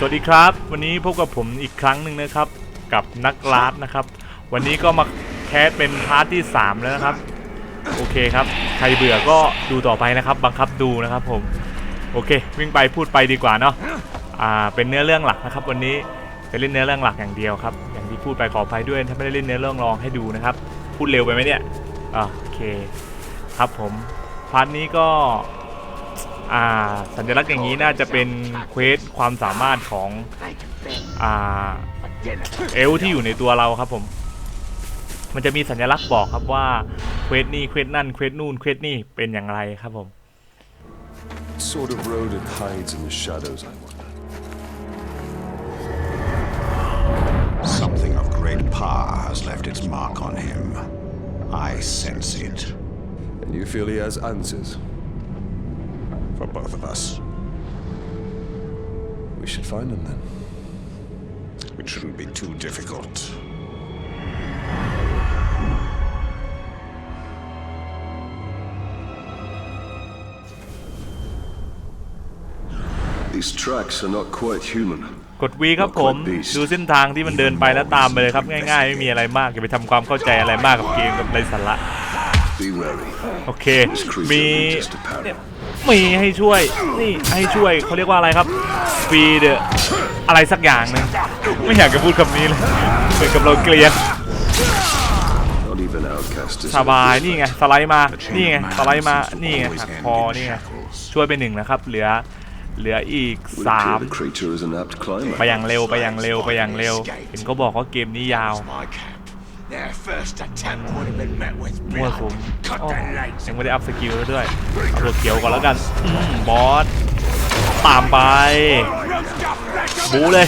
สวัสดีครับ วันนี้พบกับผมอีกครั้งหนึ่งนะครับ กับนักลาดนะครับ วันนี้ก็มาแคสเป็นพาร์ทที่ 3 แล้วนะครับ โอเคครับ ใครเบื่อก็ดูต่อไปนะครับ บังคับดูนะครับผม โอเค วิ่งไปพูดไปดีกว่าเนาะอ่าเป็นเนื้อเรื่องหลักนะครับ วันนี้จะเล่นเนื้อเรื่องหลักอย่างเดียวครับ อย่างที่พูดไปขออภัยด้วยถ้าไม่ได้เล่นเนื้อเรื่องรองให้ดูนะครับ พูดเร็วไปไหมเนี่ยอ่าโอเค ครับผมพาร์ทนี้ก็ อ่าสัญลักษณ์อย่างนี้น่าจะเป็นเควสความสามารถของอ่าเอลที่อยู่ในตัวเราครับผม มันจะมีสัญลักษณ์บอกครับว่าเควสนี่เควสนั่นเควสนู่นเควสนี่เป็นอย่างไรครับผม What sort of rodent hides in the shadows, I wonder? Something of great power has left its mark on him. I sense it. And you feel he has answers? For both of us. We should find them then. It shouldn't be too difficult. These tracks are not quite human. กดวีครับผม ดูเส้นทางที่มันเดินไปแล้วตามไปเลยครับ ง่ายๆ ไม่มีอะไรมาก อย่าไปทำความเข้าใจอะไรมากกับเกมกับไรสาระ Be wary. โอเค This มี creature will just a parrot. มีให้ช่วย นี่ให้ช่วยเขาเรียกว่าอะไรครับฟีเดอะไรสักอย่างหนึงไม่อยากจะพูดคำนี้เลยเหมือนกับเราเกลียน Not even outcast is สบายนี่ไงสไลด์มา นี่ไงสไลด์มา นี่ไงหักคอนี่ไงช่วยไปหนึ่งนะครับ เหลือเหลืออีก Would สาม appear the creature is an apt ไป climber. อย่างเร็วไปอย่างเร็วไปอย่างเร็ว เห็นเขาบอกว่าเกมนี้ยาว my camp. Their first attempt would have been met with มั่ว blood. สุม Cut อ้อ their legs ยังไม่ได้อัพสกิลแล้วด้วยเอาตัวเขียวก่อนแล้วกันอืมบอสตามไปบูเลย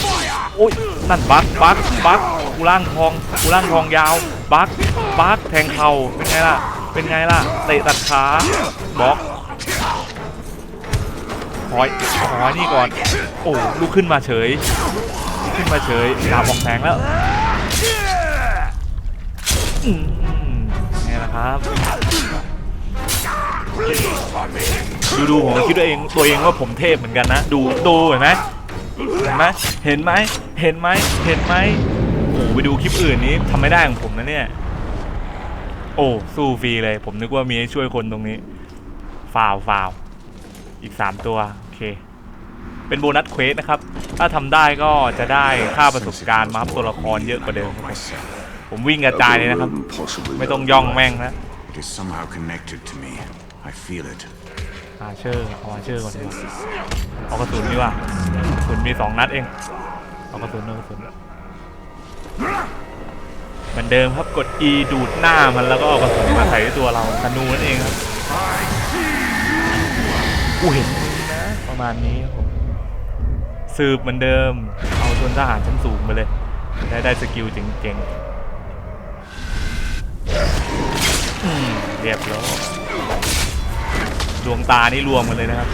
อุ้ย นั่นบักบักบักกูล่างทองกูล่างทองยาว บักบักแทงเข่าเป็นไงล่ะ เป็นไงล่ะ เตะตัดขาบล็อกคอยคอยนี่ก่อน โอ้ ลุกขึ้นมาเฉยขึ้นมาเฉยดาบออกแสงแล้ว อืมไงล่ะครับ ดูดูผมคิดตัวเองตัวเองว่าผมเทพเหมือนกันนะ ดูดูเห็นไหมเห็นไหมเห็นไหมเห็นไหมเห็นไหมโอ้ไปดูคลิปอื่นนี้ทำไม่ได้ของผมนะเนี่ย โอ้สู้ฟรีเลย ผมนึกว่ามีให้ช่วยคนตรงนี้ฟาวฟาวอีก 3 ตัว โอเค เป็นโบนัสเควสนะครับ ถ้าทำได้ก็จะได้ค่าประสบการณ์มาอัพตัวละครเยอะกว่าเดิมครับ ผม Myself. ผมวิ่งกระจายเลยนะครับ Rodent possibly ไม่ต้อง known ย่องแม่งนะ It is somehow connected to me. I feel it. อาเชอร์เอาอาเชอร์ก่อนดีกว่าเอากระสุนดีกว่ากระสุนมีสองนัดเองเอากระสุนเอากระสุนเหมือนเดิมครับกด E ดูดหน้ามันแล้วก็เอากระสุนมาใส่ที่ตัวเราธนูนั่นเองครับกูเห็นมึงนะประมาณนี้ครับผมสืบเหมือนเดิม เอาชนทหารชั้นสูงไปเลยได้ได้สกิลเจ๋งๆ เรียบร้อยดวงตานี่รวมกันเลยนะครับ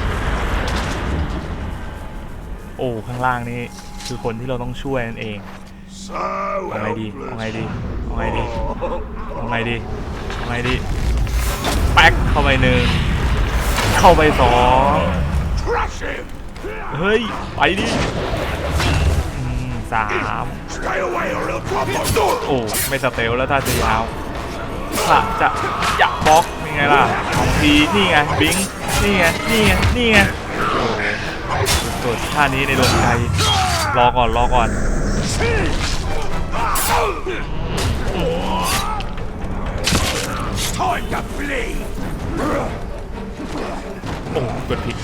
โอ้ข้างล่างนี่คือคนที่เราต้องช่วยนั่นเองเอาไงดีเอาไงดีเอาไงดีเอาไงดีเอาไงดีแป๊กเข้าไปหนึ่งเข้าไปสองเฮ้ย ไปดิสามโอ้ ไม่สเตลแล้วถ้าจะยาว ถ้าจะอยากบล็อกนี่ไงล่ะสองทีนี่ไงบิงนี่ไงนี่ไงนี่ไงโอ้สุดท่านี้ในดวงใจรอก่อนรอก่อนโอ้กดผิด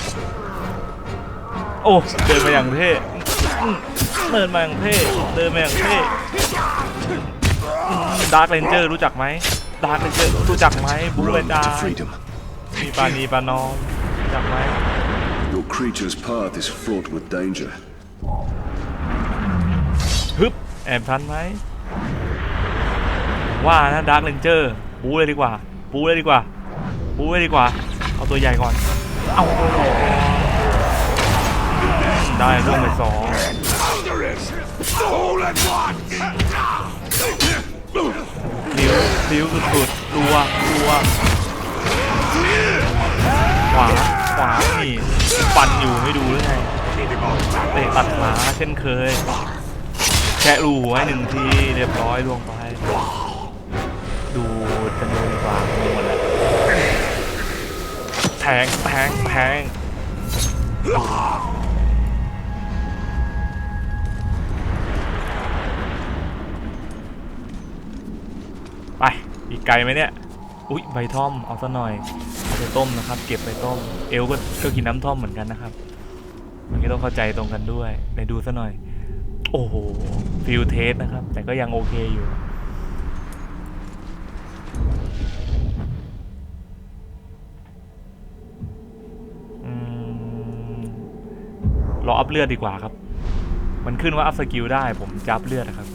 โอ้เดินมาอย่างเท่เดินมาอย่างเท่เดินมาอย่างเท่ดาร์คเรนเจอร์รู้จักไหม ดาร์คเรนเจอร์รู้จักไหมบูเวน Run ดา to freedom. มีปานีปานอมรู้จักไหม Your creature's path is fraught with danger. ฮึบแอบทันไหมว่านะดาร์คเรนเจอร์บูเลยดีกว่าบูเลยดีกว่าบูเลยดีกว่า เอาตัวใหญ่ก่อน เอาตัวใหญ่ก่อนได้เรื่องไปสอง ซิ้วริ้วสุดๆรัวรัวขวาขวานี่ฟันอยู่ไม่ดูหรือไงเตะตัดขาเช่นเคย แค่รูหัวให้หนึ่งทีเรียบร้อยลวงไป ดูจะดูดีกว่าดูหมดแล้วแทงแทงแทง อีกไกลไหมเนี่ย อุ๊ยใบท่อมเอาซะหน่อยเอาไปต้มนะครับ เก็บไปต้ม เอลก็ก็กินน้ำท่อมเหมือนกันนะครับมันก็ต้องเข้าใจตรงกันด้วยไหนดูซะหน่อย โอ้โหฟิลเทสนะครับ แต่ก็ยังโอเคอยู่รออัพเลือดดีกว่าครับ มันขึ้นว่าอัพสกิลได้ผมจะอัพเลือดนะครับ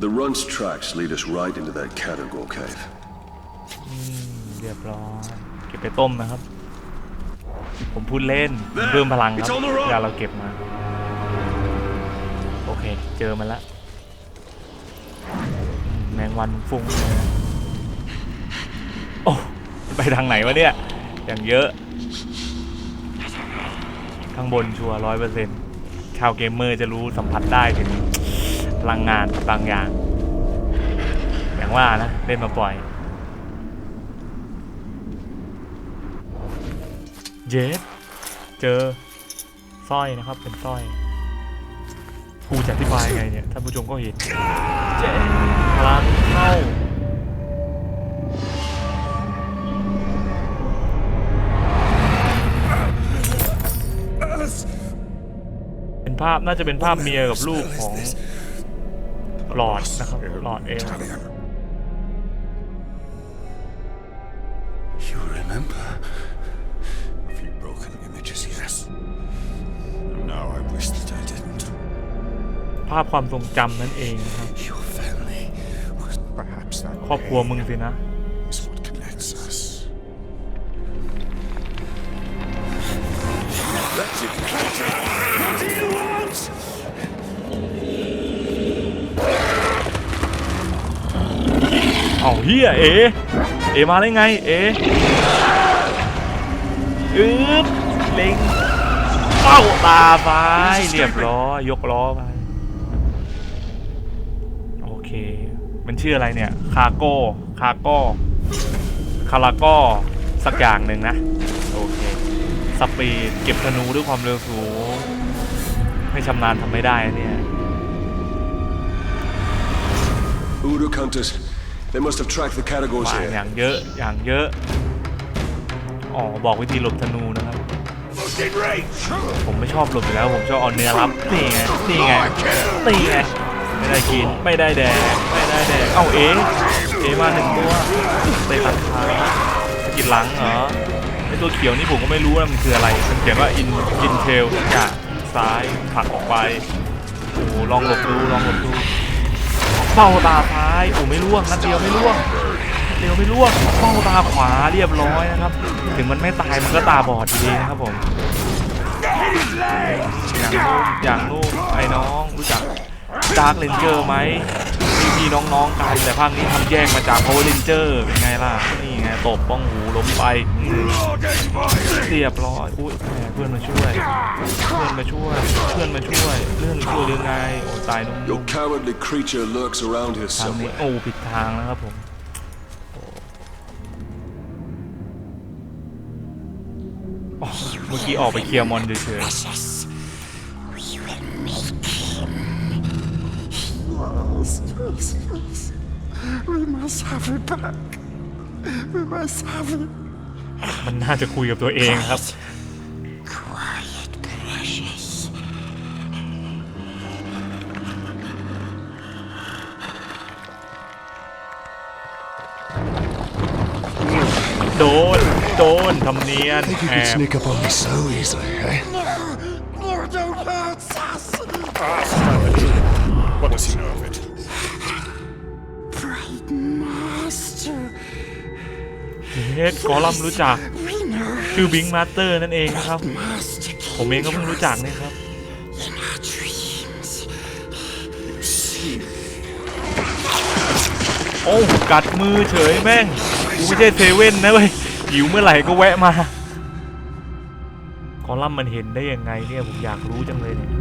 The run's tracks lead us right into that Category cave. เรียบร้อยเก็บไปต้มนะครับ ผมพูดเล่นผมเพิ่มพลังครับเวลาเราเก็บมา โอเค เจอมันละอืมแมงวันฟุ้งเลยนะโอ้ไปทางไหนวะเนี่ย อย่างเยอะ ข้างบนชัวร้อยเปอร์เซ็นต์ชาวเกมเมอร์จะรู้สัมผัสได้ถึง พลังงานบางอย่าง อย่างว่านะเล่นมาปล่อย เยสเจอสร้อยนะครับเป็นสร้อยกูจะอธิบายไงเนี่ยท่านผู้ชมก็เห็นเจพลังเข้าเป็นภาพน่าจะเป็นภาพเมียกับลูกของ หลอดนะครับหลอดเอล You remember? A few broken images, yes. Now I wish that I didn't. ภาพความทรงจำนั่นเองนะครับ Your family was perhaps that ครอบครัวมึงสินะ เอาเฮียเอ เอมาได้ไง เออึ๊บเล็งเป้าตาไปเรียบร้อยยกล้อไปโอเค มันชื่ออะไรเนี่ย คาโก้ คาโก้ คาราโก้สักอย่างหนึ่งนะ โอเค สปีดเก็บธนูด้วยความเร็วสูง ไม่ชำนาญทำไม่ได้เนี่ย Uruk hunters. They must have tracked the Categories ป่า here. อย่างเยอะอย่างเยอะ อ๋อ บอกวิธีหลบธนูนะครับ Fucking range! ผมไม่ชอบหลบอยู่แล้วผมชอบเอาเนื้อรับนี่ไงนี่ไงนี่ไงไม่ได้กินไม่ได้แดกไม่ได้แดกเอ้าเอ๋เอ๋มาหนึ่งตัวเตะตัดขาสะกิดหลังเหรอไอตัวเขียวนี่ผมก็ไม่รู้นะมันคืออะไรมันเขียนว่า in in tail ทุกอย่างซ้ายผลักออกไปโอ้โหลองหลบดูลองหลบดู เฝ้าตาซ้ายโอ้ไม่ร่วงนัดเดียวไม่ร่วงเดียวไม่ร่วงเฝ้าตาขวาเรียบร้อยนะครับ ถึงมันไม่ตายมันก็ตาบอดอยู่ดีนะครับผมอย่างลูกอย่างลูกไอ้น้องรู้จัก ดาร์ r เลนเจอร์ไหมมีพี่น้องๆกันแต่ภาคนี้ทำแยกมาจาก Power Ranger เป็นไงล่ะ นี่ไงตบป้องหูล้มไปอืมเรียบร้อยอุ้ยแหมเพื่อนมาช่วย เพื่อนมาช่วย เพื่อนมาช่วยเพื่อนมาช่วยหรือไงโอ้ตายนุ่ม Your cowardly creature lurks around here ทางนี้ somewhere. โอ้ผิดทางนะครับผม โอ้เมื่อกี้ออกไปเคลียร์มอนเฉย We must have it back. We must have it. ๆมันน่าจะคุยกับตัวเองครับ Quiet, precious. โดน โดนทำเนียน Think you แอ could บ sneak up on me so easily, eh? No, don't hurt us. What does he know of it? Bright Master, เฮดกอลัมรู้จักชื่อบิงมาสเตอร์นั่นเองนะครับ Master ผมเองก็เพิ่งรู้จักเนี่ยครับ in our dreams. โอ้กัดมือเฉยแม่งกูไม่ใช่เซเว่นนะเว้ยหิวเมื่อไหร่ก็แวะมาคอลัมน์มันเห็นได้ยังไงเนี่ยผมอยากรู้จังเลยเนี่ย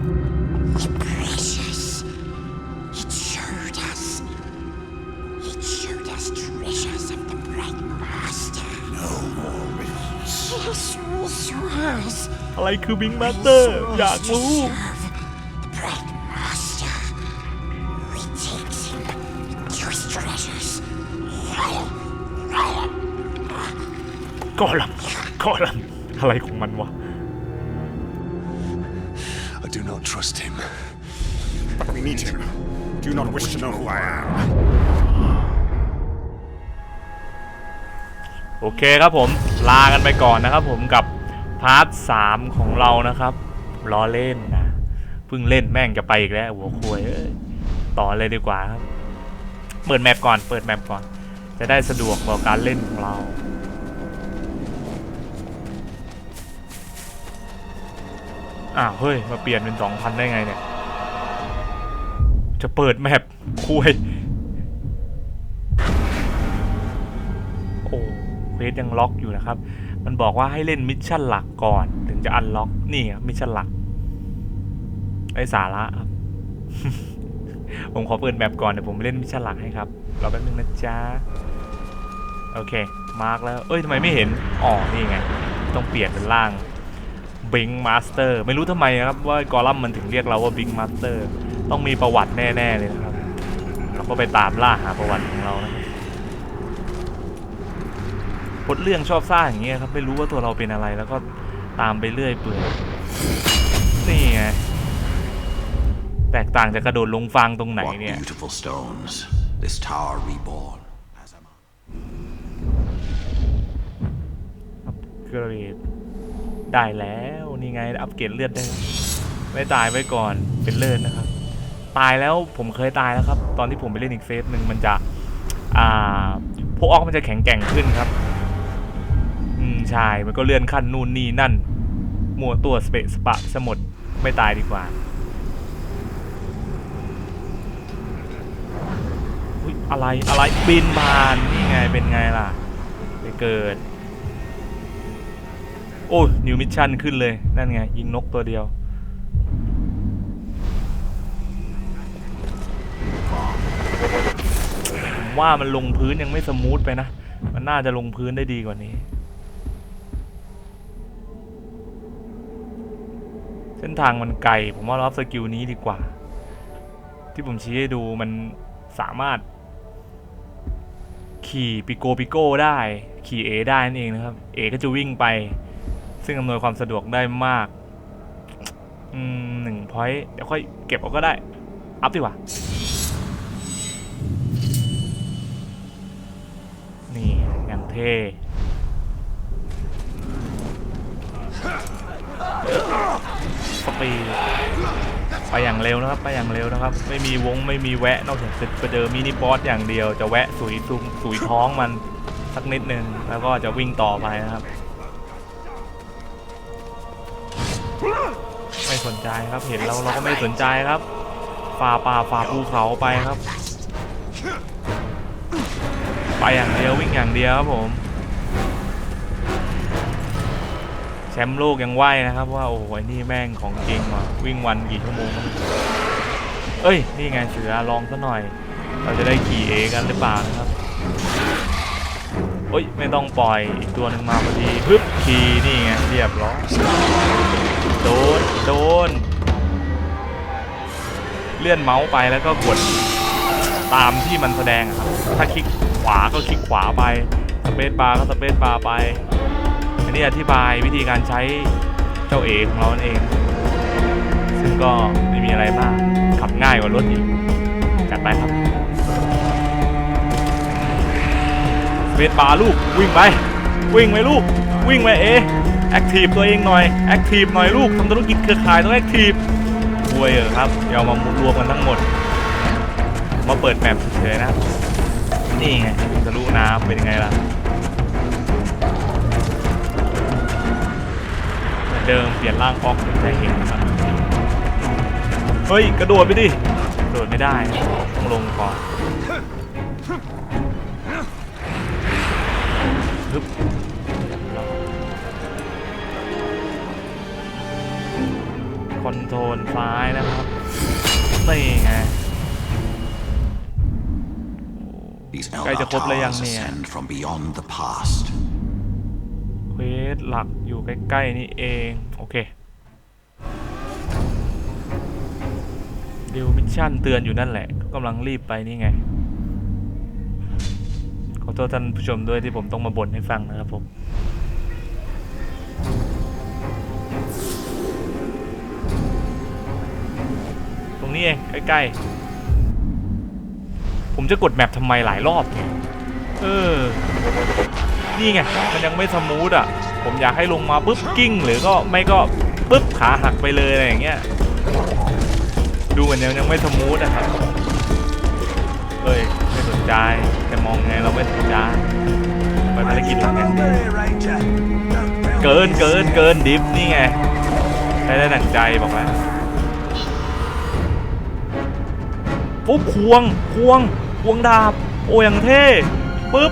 อะไรคือบิงมาสเตอร์ อยากรู้ The Bright Master. We take him to his treasures. กอลัมน์กอลัมน์อะไรของมันวะ I do not trust him. But we need him. Do you not wish to know who I am? โอเคครับผม ลากันไปก่อนนะครับผมกับ พาร์ทสามของเรานะครับล้อเล่นนะเพิ่งเล่นแม่งจะไปอีกแล้วหัวควยต่อเลยดีกว่าครับ เปิดแมปก่อน เปิดแมปก่อน จะได้สะดวกต่อการเล่นของเราอ้าวเฮ้ย มาเปลี่ยนเป็นสองพันได้ไงเนี่ย จะเปิดแมปคุยโอ้เควสยังล็อกอยู่นะครับ มันบอกว่าให้เล่นมิชชั่นหลักก่อน ถึงจะอันล็อกนี่ครับมิชชั่นหลักไอสาระครับ ผมขอเปิดแบบก่อนเดี๋ยวผมเล่นมิชชั่นหลักให้ครับรอแป๊บนึงนะจ๊ะโอเค มาร์กแล้ว เอ้ยทำไมไม่เห็น อ๋อ นี่ไง ต้องเปลี่ยนเป็นร่างบิงมาสเตอร์ไม่รู้ทำไมนะครับ ว่ากอลัมมันถึงเรียกเราว่าบิงมาสเตอร์ต้องมีประวัติแน่ ๆ เลยนะครับ เราก็ไปตามล่าหาประวัติของเรานะครับ พล็ดเรื่องชอบสร้างอย่างเงี้ยครับไม่รู้ว่าตัวเราเป็นอะไรแล้วก็ตามไปเรื่อยเปื่อยนี่ไงแตกต่างจากกระโดดลงฟางตรงไหน What เนี่ย beautiful stones. This tower reborn. As am I. อัปเกรดได้แล้วนี่ไงอัปเกรดเลือดได้แล้วไม่ตายไว้ก่อนเป็นเลือดนะครับ ตายแล้วผมเคยตายแล้วครับ ตอนที่ผมไปเล่นอีกเซฟหนึ่งมันจะอ่าพวกออกมันจะแข็งแกร่งขึ้นครับ อืมใช่มันก็เลื่อนขั้นนู่นนี่นั่น มัวตัวสเปะสปะสมดไม่ตายดีกว่าอุ๊ยอะไรอะไรบินบานนี่ไงเป็นไงล่ะไปเกิด โอ้นิวมิชชั่นขึ้นเลย นั่นไง ยิงนกตัวเดียวผมว่ามันลงพื้นยังไม่สมูทไปนะ มันน่าจะลงพื้นได้ดีกว่านี้ ส้นทางมันไกล ผมว่ารารับสกิลนี้ดีกว่า ที่ผมชี้ให้ดูมันสามารถ ขี่ปิโกปิโก้ได้ ขี่เอได้นั่นเองนะครับเอก็จะวิ่งไป ซึ่งอำนวยความสะดวกได้มากอืมหนึ่งพอยต์เดี๋ยวค่อยเก็บเอาก็ได้ อัพดีกว่า นี่อย่างเท่ ปีดไปอย่างเร็วนะครับ ไปอย่างเร็วนะครับ ไม่มีวงไม่มีแวะ นอกจากจะเจอมินิบอสอย่างเดียว จะแวะสุยซุงสุยท้องมันสักนิดนึง แล้วก็จะวิ่งต่อไปนะครับ ไม่สนใจครับ เห็นเราเราก็ไม่สนใจครับ ฝ่าป่าฝ่าภูเขาไปครับ ไปอย่างเดียววิ่งอย่างเดียวครับผม แชมป์โลกยังไหวนะครับ ว่าโอ้โหอ้นี่แม่งของจริงว่ะวิ่งวันกี่ชั่วโมง เอ้ย นี่ไงเสือลองซะหน่อย เราจะได้ขี่เอกันหรือเปล่านะครับเอ้ยไม่ต้องปล่อยอีกตัวหนึ่งมาพอดีปึ๊บขี่นี่ไงเรียบร้อยโดนโดนเลื่อนเมาส์ไปแล้วก็กดตามที่มันแสดงครับ ถ้าคลิกขวาก็คลิกขวาไป สเปซบาร์ก็สเปซบาร์ไป อันนี้อธิบายวิธีการใช้เจ้าเอของเราเอง ซึ่งก็ไม่มีอะไรมาก ขับง่ายกว่ารถอีก จัดไปครับเปซบาลูกวิ่งไป วิ่งไปลูก วิ่งไปเอแอคทีฟตัวเองหน่อยแอคทีฟหน่อยลูกทำธุรกิจเครือข่ายต้องแอคทีฟรวยเออครับเดี๋ยวเอามารวมกันทั้งหมด มาเปิดแมปเฉยๆนะนี่ไงทะลุน้ำเป็นยังไงล่ะ เหมือนเดิมเปลี่ยนร่างออกจะเห็นนะครับเฮ้ย กระโดดไปดิกระโดดไม่ได้นะต้องลงก่อนฮึบอนโทรลซ้ายนะครับนี่ไง These ใกล้จะ Eldar ครบแล้วยัง towers เนี่ย สหลักอยู่ใกล้ ๆ นี่เอง โอเคดิวมิชชั่นเตือนอยู่นั่นแหละก็กำลังรีบไปนี่ไง ขอโทษท่านผู้ชมด้วยที่ผมต้องมาบ่นให้ฟังนะครับผมตรงนี้เองใกล้ๆ ผมจะกดแมปทำไมหลายรอบเนี่ยเออ นี่ไงมันยังไม่สมูทอะ ผมอยากให้ลงมาปุ๊บกิ้ง หรือก็ไม่ก็ปุ๊บขาหักไปเลยอะไรอย่างเงี้ยดูเหมือนยังยังไม่สมูทนะครับเอ้ยไม่สนใจแต่มองไงเราไม่สนใจไปภารกิจหลังเดียเกินเกินเกินดิฟนี่ไงได้ได้ดั่งใจบอกแล้วปุ๊บควงควงควงดาบ โอ้ยังเท่ปุ๊บ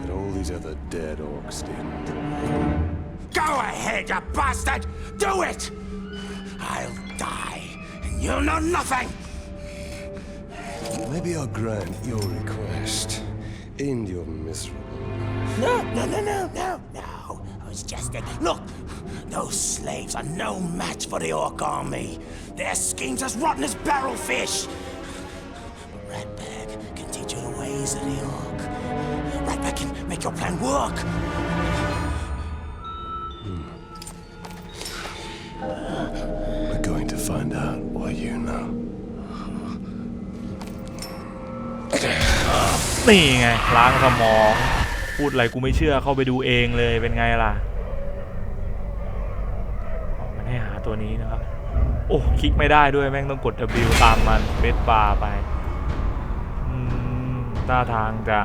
all these other dead orcs did? Go ahead, you bastard! Do it! I'll die, and you'll know nothing! Maybe I'll grant your request. End your miserable. No, no, no, no, no, no. I was just a... Look, those slaves are no match for the Orc army. Their schemes as rotten as barrel fish. But Ratbag can teach you the ways of the Orc. Ratbag can make your plan work. We're going to find out what you know. นี่ไงล้างสมอง พูดอะไรกูไม่เชื่อเข้าไปดูเองเลยเป็นไงล่ะอ๋อมันให้หาตัวนี้นะครับ โอ้ คลิกไม่ได้ด้วยแม่งต้องกด W ตามมันเบสบาร์ไปอืมท่าทางจะ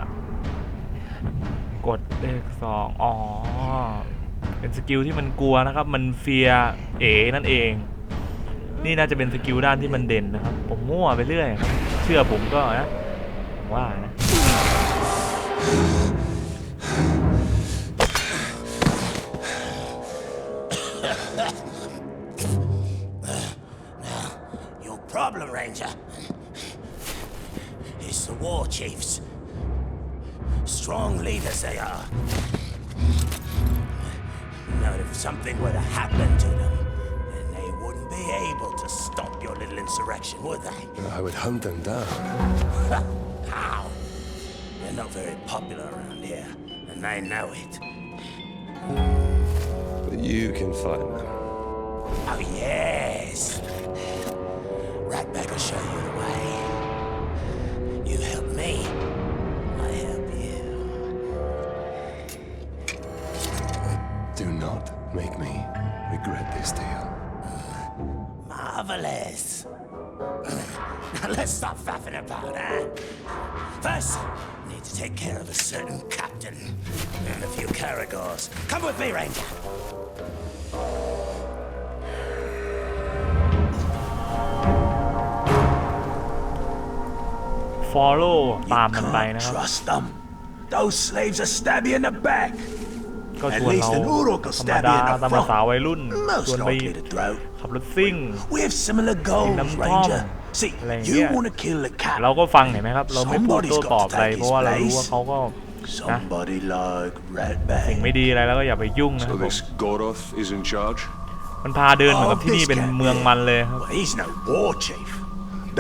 กดเลขสองอ๋อ เป็นสกิลที่มันกลัวนะครับ มันเฟียเอนั่นเอง นี่น่าจะเป็นสกิลด้านที่มันเด่นนะครับ ผมมั่วไปเรื่อยครับ เชื่อผมก็นะผมว่านะ Strong leaders they are. Now, if something were to happen to them, then they wouldn't be able to stop your little insurrection, would they? I would hunt them down. How? They're not very popular around here, and they know it. But you can find them. Oh, yes. Me, Ranger. ฟอลโล่ตามมันไปนะครับ Trust them. Those slaves will stab you in the back. ก็ชวนเรา At least an Uruk will ธรรม stab ดา you in the ตามภาษาวัยรุ่น Most ชวนไป likely to throat. ขับรถซิ่ง We have similar goals, Nam Tom. Ranger. See, Like, you yeah. want to kill the cat. เราก็ฟังเห็นไหมครับ เราไม่พูด Somebody's โต้ got ตอบ to อะไร take เพราะว่า his เรารู้ว่า place. เขาก็ Somebody like สิ่ง Ratbag. ไม่ดีอะไรแล้วก็อย่าไปยุ่งนะค So รับผม this Goroth is in charge? มันพาเดินเหมือนกับที่นี่เป็นเมืองมันเลยครับ Well, he's no war chief.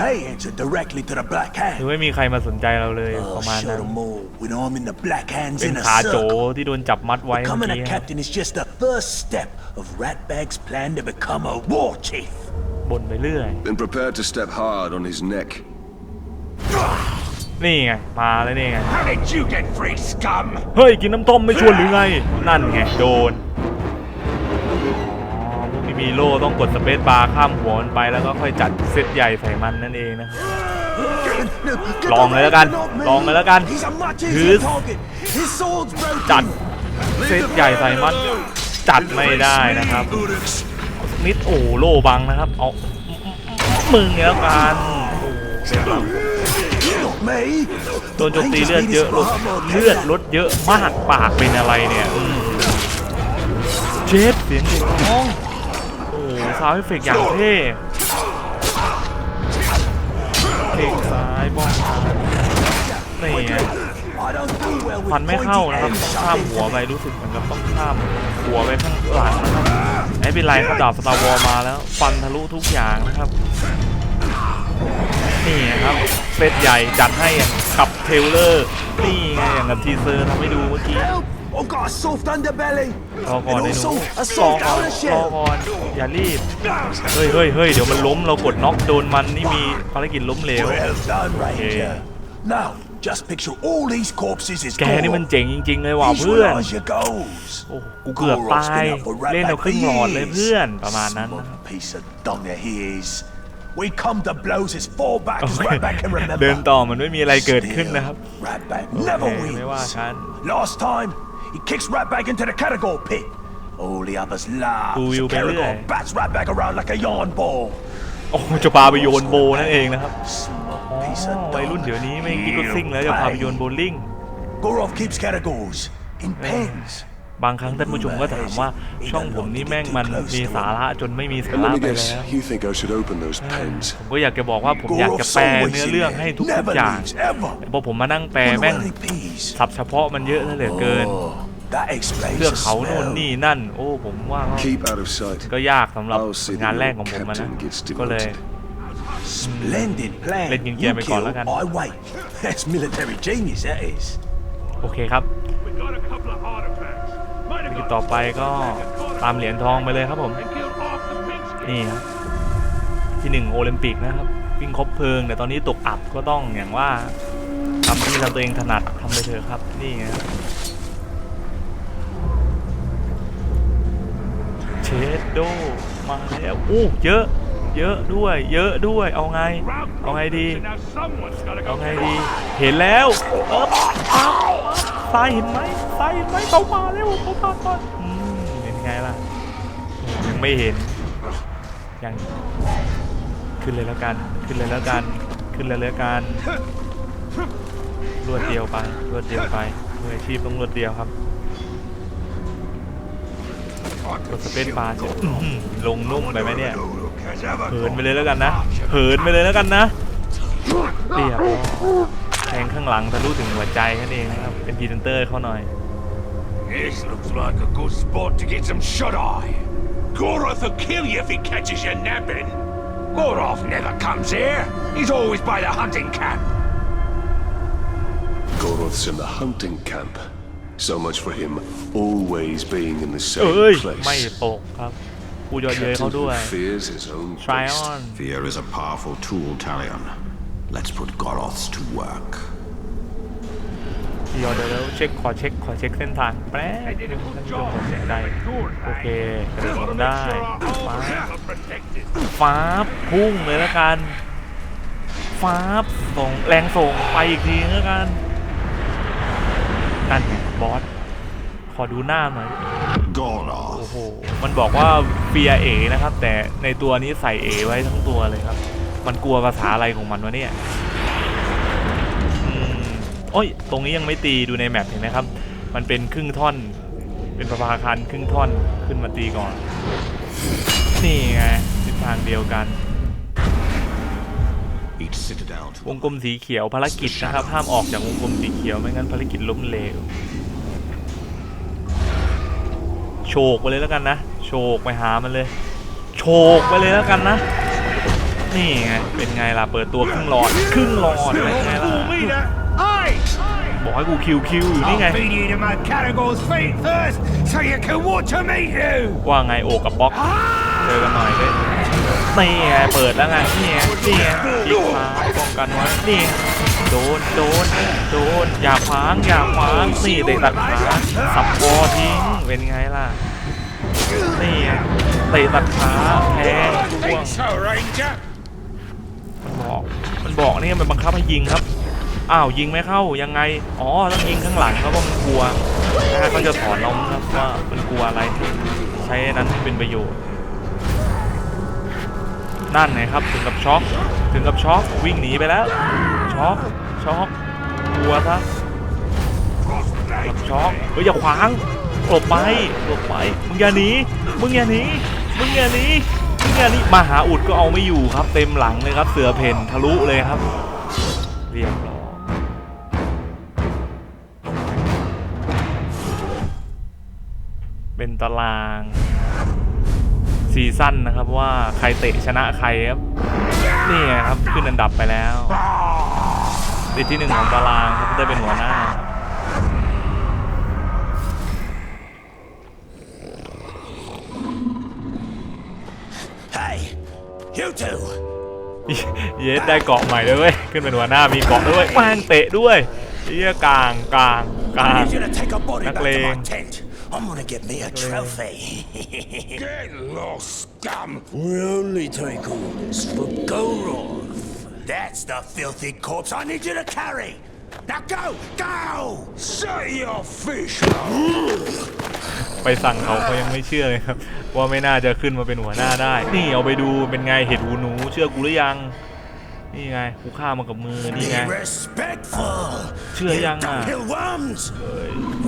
They answer directly to the Black หรือ Hand. ไม่มีใครมาสนใจเราเลย I'll ประมาณ show นั้น them all when I'm in the Black Hands เป็น in a ขาโจ circle. ที่โดนจับมัดไว้เมื่อ Becoming กี้ a ครับ captain is just the first step of Ratbag's plan to become a war chief. บ่นไปเรื่อย Been prepared to step hard on his neck. นี่ไง มาแล้วนี่ไง How did you get free, scum? เฮ้ย กินน้ำต้มไม่ชวนหรือไง นั่นไง โดนอ๋อพวกนี้มีโล่ต้องกดสเปซบาร์ข้ามหัวมันไปแล้วก็ค่อยจัดเซตใหญ่ใส่มันนั่นเองนะครับลองเลยแล้วกัน ลองเลยแล้วกัน He's a much ถือ easier target. His sword's broken. จัดเซตใหญ่ใส่มัน จัดไม่ได้นะครับ นิดโอ้โล่บังนะครับ เอา มึงแล้วกันโอ้ โดนโจมตีเลือดเยอะลดเลือดลดเยอะมากปากเป็นอะไรเนี่ยอืมเจ็ดเสียงเด็กน้องโอ้ซาวด์เอฟเฟกต์อย่างเท่เพลงซ้ายบ้องซ้ายนี่ไง I don't do well with ฟันไม่เข้า pointy นะครับ ends, ข้าม son. หัวไปรู้สึกเหมือนกับต้องข้ามหัวไปข้างหลังนะครับไม่เป็นไรครับดาบสตาร์วอลมาแล้ว ฟันทะลุทุกอย่างนะครับ นี่นะครับเซตใหญ่จัดให้อย่างกับเทรลเลอร์ นี่ไงอย่างกับทีเซอร์ทำให้ดูเมื่อกี้ Help! I've got a soft underbelly. รอก่อน And ไอ้หนู also a รอ soft ก่อน outer รอ shell. ก่อนอย่ารีบ เฮ้ยเฮ้ยเฮ้ยเดี๋ยวมันล้มเรากดน็อกโดนมันนี่มีภารกิจล้มเหลว Well done, Ranger. Yeah. Now, just picture all these corpses as แกนี่มัน gore. เจ๋งจริง ๆ เลยว่ะเพื่อน Visualize your goals. โอ้กูเกือบตาย เล่นเอาครึ่งหลอดเลยเพื่อนประมาณนั้น Smug piece of dung that he is. We come to blows as far back as โอเค Ratback can remember. เดินต่อมันไม่มีอะไรเกิดขึ้นนะครับ Still, Ratback โอ never เคไม่ว่า wins. กัน Last time, he kicks Ratback into the Caragor pit. All the others laugh. Who So you been Caragor with? bats Ratback around like a yarn ball. โอ้จะพาไปโยนโบนั่นเองนะครับ Smug อ๋อ piece of วัยรุ่น dung. เดี๋ยวนี้ไม่กิ๊กก็ซิ่งแล้วจะพาไปโยนโบว์ลิ่ง Gorov keeps Caragors in pens. บางครั้งท่านผู้ชมก็ถามว่าช่องผมนี่แม่งมันมีสาระจนไม่มีสา And ระ let me ไป guess, แล้ว you think I should open those pens? ผมก็อยากจะบอกว่าผมอยากจะแปลเนื้อเรื่องให้ทุกๆอย่างแต่พอผมมานั่งแปล Wonder แม่ง where they peas. สับเฉพาะมันเยอะเหลือเกิน Oh, that explains เทือก the เขาโน่น smell. นี่นั่น โอ้ผมว่าก็ Keep out of sight. ก็ยากสำหรับ I'll see that งานแรก your ของผมอะนะ captain gets ก็เลย demoted. Splendid plan. Lên nhìn You kia mày còn kill, lá gan. I wait. That's military genius, that is. โอเคครับภาร กิจต่อไปก็ตามเหรียญทองไปเลยครับผมนี่ครับที่หนึ่งโอลิมปิกนะครับ วิ่งครบเพลิง แต่ตอนนี้ตกอับก็ต้องอย่างว่าทำที่ทำตัวเองถนัดทำไปเถอะครับ นี่ไงครับเชดโดมาแล้วอู้เยอะ เยอะด้วย เยอะด้วย เอาไง เอาไงดี เอาไงดี เห็นแล้วเออ ซ้ายเห็นไหมซ้ายเห็นไหมเขามาแล้วเขามาก่อนอืมเป็นไงล่ะยังไม่เห็นยังขึ้นเลยแล้วกัน ขึ้นเลยแล้วกัน ขึ้นเลยแล้วกันรวดเดียวไปรวดเดียวไปมืออาชีพต้องรวดเดียวครับกดสเปซบาร์เฉยอื้อหือลงนุ่มไปไหมเนี่ยเหินไปเลยแล้วกันนะเหินไปเลยแล้วกันนะเรียบร้อยแทงข้างหลังทะลุถึงหัวใจนั่นเองนะครับ เป็นพรีเซนเตอร์เขาหน่อย This looks like a good spot to get some shut-eye. Goroth will kill you if he catches you napping. Goroth never comes here. He's always by the hunting camp. Goroth's in the hunting camp. So much for him always being in the เอ้ย same ไม่ place. ตกครับกูยอเย้ย Captain เขาด้วย who fears his own ทริอ beast. อน Fear is a powerful tool, Talion. Let's put Goroths to work. เดี๋ยวเดี๋ยวเดี๋ยวเช็คขอเช็คขอเช็คเส้นทางแป๊บนึงท่านผู้ชมผมได้โอเคกระโดดได้ฟ้าฟ้าบพุ่งเลยแล้วกันฟ้าบส่งแรงส่งไปอีกทีแล้วกันนั่นไงบอสขอดูหน้าหน่อยโอ้โหมันบอกว่าเฟียเอนะครับ แต่ในตัวนี้ใส่เอไว้ทั้งตัวเลยครับ มันกลัวภาษาอะไรของมันวะเนี่ย โอ้ย ตรงนี้ยังไม่ตีดูในแมปเห็นไหมครับ มันเป็นครึ่งท่อน เป็นประภาคารครึ่งท่อนขึ้นมาตีก่อน นี่ไงทิศทางเดียวกัน Each citadel to วงกลมสีเขียวภารกิจนะครับ ห้ามออกจากวงกลมสีเขียวไม่งั้นภารกิจล้มเหลวโฉกไปเลยแล้วกันนะโฉกไปหามันเลยโฉกไปเลยแล้วกันนะนี่ไง เป็นไงล่ะ เปิดตัวครึ่งหลอด ครึ่งหลอดเป็นไงล่ะ Aye! บอกให้กูคิวคิวอยู่นี่ไง feed you to my Caragor's feet first, so you can watch him eat you! ว่าไงโอกับป๊อกเจอกันหน่อยเลยนี่ไงเปิดแล้วไงนี่ไงนี่ไงยิงฟ้าป้องกันไว้นี่ไงโดนโดนโดนอย่าขวางอย่าขวางนี่เตะตัดขาสับคอทิ้งเป็นไงล่ะนี่ไงเตะตัดขาแทงช่วง so, Ranger. มันบอกมันบอกนี่มันบังคับให้ยิงครับ อ้าวยิงไม่เข้ายังไง อ๋อต้องยิงข้างหลังครับเพราะมันกลัวนะฮะเขาจะสอนเราครับว่ามันกลัวอะไร ใช้นั้นให้เป็นประโยชน์นั่นไงครับถึงกับช็อกถึงกับช็อกวิ่งหนีไปแล้วช็อกช็อกกลัวซะกับช็อกเฮ้ยอย่าขวางหลบไปหลบไปมึงอย่าหนีมึงอย่าหนีมึงอย่าหนีมึงอย่าหนีมาหาอุดก็เอาไม่อยู่ครับ เต็มหลังเลยครับเสือเพ่นทะลุเลยครับ เรียบร้อย ตารางซีซั่นนะครับว่าใครเตะชนะใครครับนี่ไงครับขึ้นอันดับไปแล้วติดที่หนึ่งของตารางครับได้เป็นหัวหน้า Hey, you two. เยสได้เกาะใหม่ด้วยเวยขึ้นเป็นหัวหน้ามีเกาะด้วยแม่งเตะด้วยเฮียกลางกลางกลา I ง need you to take a body back to my Knuckling. tent. I'm gonna get me a trophy. Get lost, scum. we only take orders for Gorov. That's the filthy corpse I need you to carry. Now go, go! Set your fish up. ไปสั่งเขาเขายังไม่เชื่อเลยครับ ว่าไม่น่าจะขึ้นมาเป็นหัวหน้าได้ นี่เอาไปดูเป็นไงเห็ดหูหนู เชื่อกูหรือยัง นี่ไงกูฆ่ามากับมือนี่ Be ไง respectful. Chưa you dăng à. dunghill worms.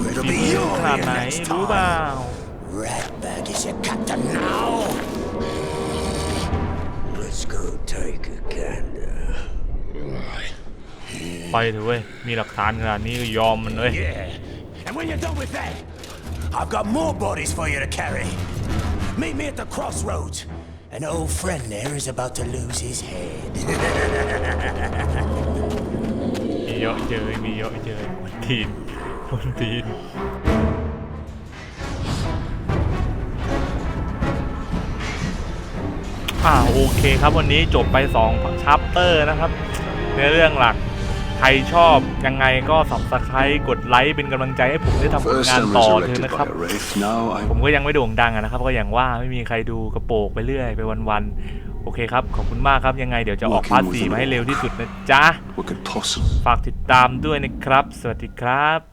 It'll ฝี be มือ your ขนาด year ไหน next รู้เปล่า time. Ratbag is your captain now. Let's go take a gander. ไปเถอะเว้ย มีหลักฐานขนาดนี้ก็ยอมมันเลย Yeah. And when you're done with that, I've got more bodies for you to carry. Meet me at the crossroads. An old friend there is about to lose his head. มีเยอะเจอมีเยอะเจอคนทีนคนทีนอ่าโอเคครับวันนี้จบไป2ชัปเตอร์นะครับ ในเรื่องหลัก ใครชอบยังไงก็ subscribe กดไลค์เป็นกำลังใจให้ผมได้ทำผล First งาน I'm ต่อเถอะ resurrected นะค by รับ a wraith, now ผม I'm ก็ยังไม่โด่งดังอะนะครับ ก็อย่างว่าไม่มีใครดูกระโปกไปเรื่อยไปวันๆ โอเคครับ ขอบคุณมากครับยังไงเดี๋ยวจะออกพาร์ทสี่มาให้เร็วที่สุดนะจ๊ะ what could possibly ฝากติดตามด้วยนะครับ สวัสดีครับ